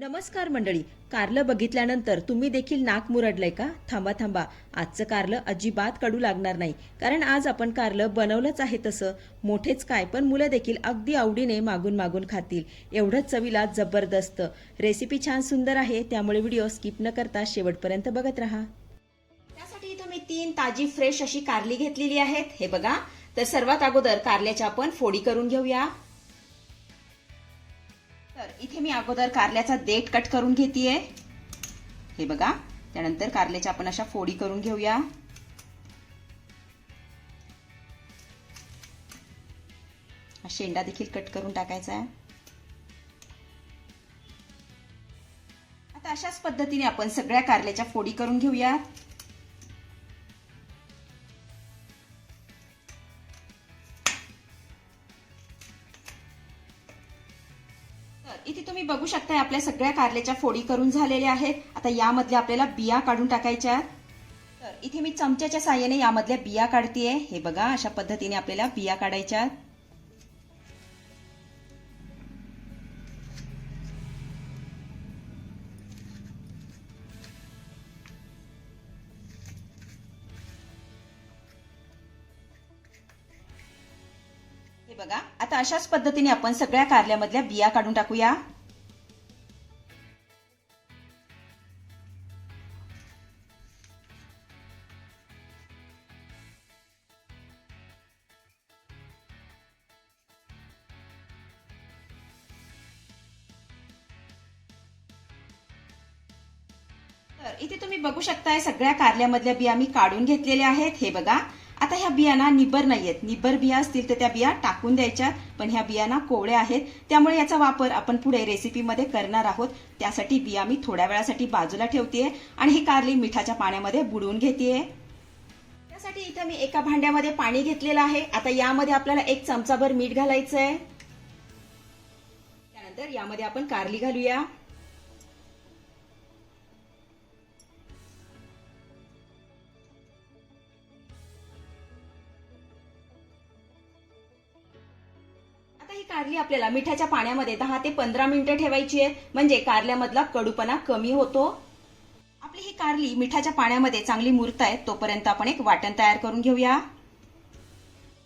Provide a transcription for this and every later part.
नमस्कार मंडळी. कारलं बघितल्यानंतर तुम्ही देखील नाक मुरडलंय का? थांबा थांबा. आजचं कारलं अजिबात कडू लागणार नाही. कारण आज आपण कारलं बनवलंच आहे तसं. मोठेच काय पण मुलं देखील अगदी आवडीने मागून मागून खातील. एवढंच चवीला जबरदस्त. रेसिपी छान सुंदर आहे त्यामुळे व्हिडिओ स्किप न करता शेवटपर्यंत बघत राहा. त्यासाठी इथं मी तीन ताजी फ्रेश अशी कारली घेतलेली आहेत. हे बघा. तर सर्वात अगोदर कारल्याच्या आपण फोडी करून घेऊया. तर इथे मी अगोदर कारल्याचा देठ कट करून घेते हे बघा त्यानंतर कारल्याच्या आपण अशा फोडी करून घेऊया. हा शेंडा देखील कट करून टाकायचा आहे. आता अशाच पद्धतीने आपण सगळ्या कारल्याच्या फोडी करून घेऊयात. इथे तुम्ही बघू शकताय आपल्या सगळ्या कारल्याच्या फोडी करून झालेल्या आहेत. आता यामधल्या आपल्याला बिया काढून टाकायच्या आहेत. तर इथे मी चमच्याच्या साह्याने यामधल्या बिया काढतीये. हे बघा अशा पद्धतीने आपल्याला बिया काढायच्या बघा. आता अशाच पद्धतीने आपण सगळ्या कारल्यामधल्या बिया काढून टाकूया. तर इथे तुम्ही बघू शकताय सगळ्या कारल्यामधल्या बिया मी काढून घेतलेल्या आहेत. हे बघा. आता ह्या बियाणा निबर नाहीयेत. निबर बिया असतील तर त्या बिया टाकून द्यायच्या पण ह्या बियाणा कोवळ्या आहेत. त्यामुळे याचा वापर आपण पुढे रेसिपीमध्ये करणार आहोत. त्यासाठी बिया मी थोड्या वेळासाठी बाजूला ठेवतेय आणि ही कारली मिठाच्या पाण्यामध्ये बुडवून घेतेय. त्यासाठी इथं मी एका भांड्यामध्ये पाणी घेतलेलं आहे. आता यामध्ये आपल्याला एक चमचाभर मीठ घालायचं आहे त्यानंतर यामध्ये आपण कारली घालूया. कारली आपल्याला मिठाच्या पाण्यामध्ये दहा ते पंधरा मिनिटं ठेवायची आहे म्हणजे कारल्यामधला कडूपणा कमी होतो. आपली ही कारली मिठाच्या पाण्यामध्ये चांगली मुरताय तोपर्यंत आपण एक वाटण तयार करून घेऊया.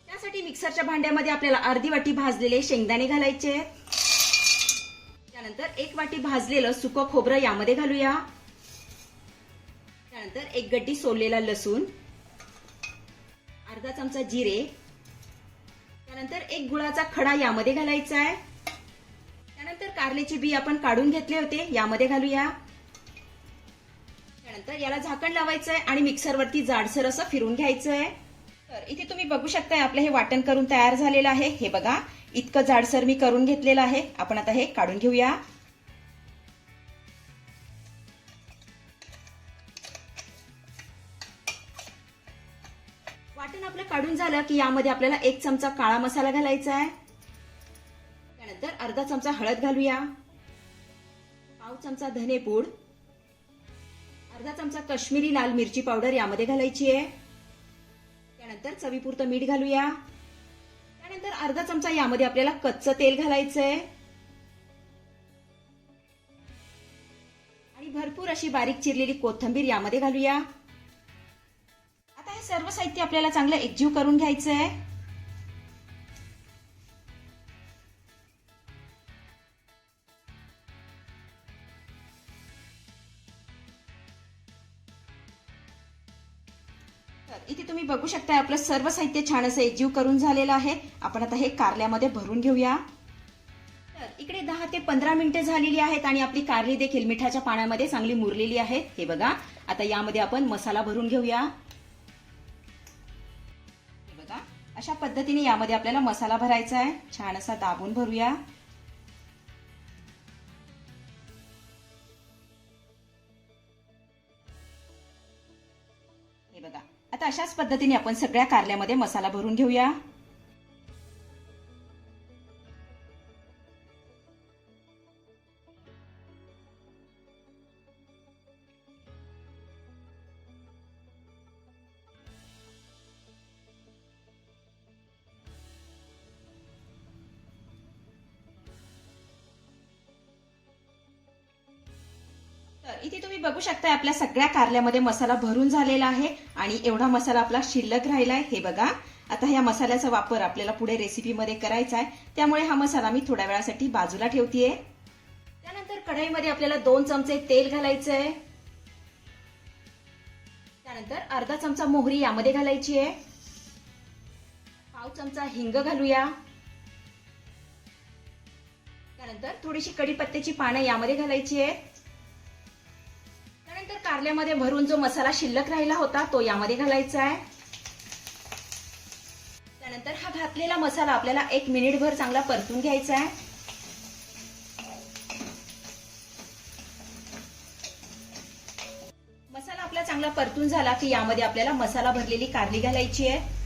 त्यासाठी मिक्सरच्या भांड्यामध्ये आपल्याला अर्धी वाटी भाजलेले शेंगदाणे घालायचे त्यानंतर एक वाटी भाजलेलं सुकं खोबरं यामध्ये घालूया. त्यानंतर एक गड्डी सोललेला लसूण. अर्धा चमचा जिरे. त्यानंतर एक गुळाचा खडा यामध्ये घालायचा आहे. त्यानंतर कारल्याची बी आपण काढून घेतले होते यामध्ये घालूया. त्यानंतर याला झाकण लावायचं आहे आणि मिक्सरवरती जाडसर असं फिरून घ्यायचं आहे तर इथे तुम्ही बघू शकताय आपलं हे वाटण करून तयार झालेलं आहे. हे बघा इतकं जाडसर मी करून घेतलेलं आहे. आपण आता हे काढून घेऊया. वाटण आपलं काढून झालं की यामध्ये आपल्याला एक चमचा काळा मसाला घालायचा आहे. त्यानंतर अर्धा चमचा हळद घालूया. पाव चमचा धनेपूड अर्धा चमचा काश्मीरी लाल मिरची पावडर यामध्ये घालायची आहे. त्यानंतर चवीपुरतं मीठ घालूया. त्यानंतर अर्धा चमचा यामध्ये आपल्याला कच्चं तेल घालायचं आहे आणि भरपूर अशी बारीक चिरलेली कोथिंबीर यामध्ये घालूया. साहित्य आपल्याला चांगलं एकजीव करून घ्यायचं आहे इथे तुम्ही बघू शकता आपलं सर्व साहित्य छान असं एकजीव करून झालेलं आहे. आपण आता हे कारल्यामध्ये भरून घेऊया. तर इकडे दहा ते पंधरा मिनिटं झालेली आहेत आणि आपली कारली देखील मिठाच्या पाण्यामध्ये चांगली मुरलेली आहे हे बघा आता यामध्ये आपण मसाला भरून घेऊया. अशा पद्धतीने यामध्ये आपल्याला मसाला भरायचा आहे. छान असा दाबून भरूया. हे बघा. आता अशाच पद्धतीने आपण सगळ्या कारल्यामध्ये मसाला भरून घेऊया. तर इथे तुम्ही बघू शकता आपल्या सगळ्या कारल्यामध्ये मसाला भरून झालेला आहे आणि एवढा मसाला आपला शिल्लक राहिला आहे हे बघा. आता ह्या मसाल्याचा वापर आपल्याला पुढे रेसिपीमध्ये करायचा आहे. त्यामुळे हा मसाला मी थोड्या वेळासाठी बाजूला ठेवतीये. त्यानंतर कढईमध्ये आपल्याला दोन चमचे तेल घालायचं आहे त्यानंतर अर्धा चमचा मोहरी यामध्ये घालायची आहे पाव चमचा हिंग घालूया. त्यानंतर थोडीशी कढीपत्त्याची पानं यामध्ये घालायची आहेत तर कारल्यामध्ये भरून जो मसाला शिल्लक राहिला होता तो यामध्ये घालायचा आहे. त्यानंतर हा घातलेला मसाला आपल्याला एक मिनिटभर चांगला परतून घ्यायचा आहे. मसाला आपला चांगला परतून झाला की यामध्ये आपल्याला मसाला भरलेली कारली घालायची आहे.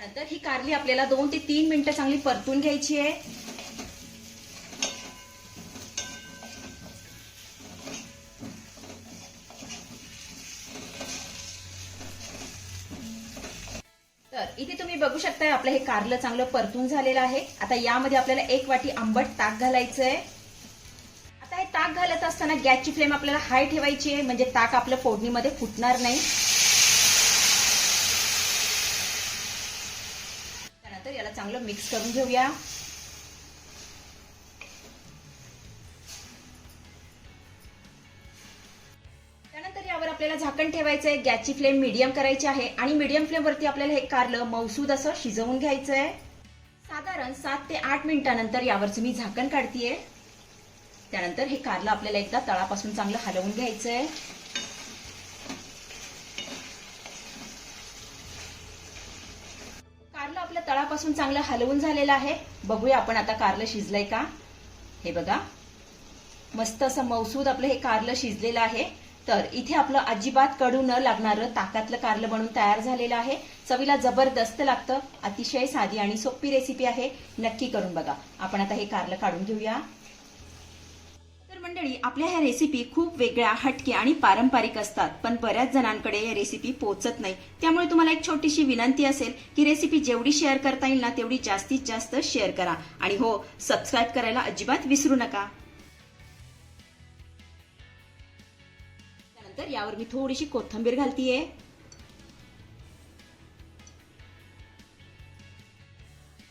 त्यानंतर ही कारली आपल्याला दोन ते तीन मिनिटं चांगली परतून घ्यायची आहे. तर इथे तुम्ही बघू शकताय आपलं हे कारलं चांगलं परतून झालेलं आहे. आता यामध्ये आपल्याला एक वाटी आंबट ताक घालायचं आहे आता हे ताक घालत असताना गॅसची फ्लेम आपल्याला हाय ठेवायची आहे म्हणजे ताक आपलं फोडणीमध्ये फुटणार नाही. त्यानंतर याला चांगलं मिक्स करून घेऊया. त्यानंतर यावर आपल्याला झाकण ठेवायचं आहे गॅसची फ्लेम मीडियम करायची आहे आणि मीडियम फ्लेमवरती आपल्याला हे कारलं मौसूद असं शिजवून घ्यायचं आहे साधारण सात ते आठ मिनिटानंतर यावरचं मी झाकण काढतीये. त्यानंतर हे कारलं आपल्याला एकदा तळापासून चांगलं हलवून घ्यायचं आहे कारलं तळापासून चांगलं हलवून झालेलं आहे. बघूया आपण आता कारलं शिजलंय का? हे बघा. मस्त असं मौसूद आपलं हे कारलं शिजलेलं आहे. तर इथे आपलं अजिबात कडू न लागणारं ताकातलं कारलं बनून तयार झालेलं आहे. चवीला जबरदस्त लागतं. अतिशय साधी आणि सोपी रेसिपी आहे. नक्की करून बघा. आपण आता हे कारलं काढून घेऊया. तर मंडळी आपल्या ह्या रेसिपी खूप वेगळ्या हटके आणि पारंपरिक असतात. पण बऱ्याच जणांकडे या रेसिपी पोहोचत नाही. त्यामुळे तुम्हाला एक छोटीशी विनंती असेल की रेसिपी जेवढी शेअर करता येईल ना तेवढी जास्तीत जास्त शेअर करा. आणि हो सबस्क्राईब करायला अजिबात विसरू नका. त्यानंतर यावर मी थोडीशी कोथिंबीर घालतीये.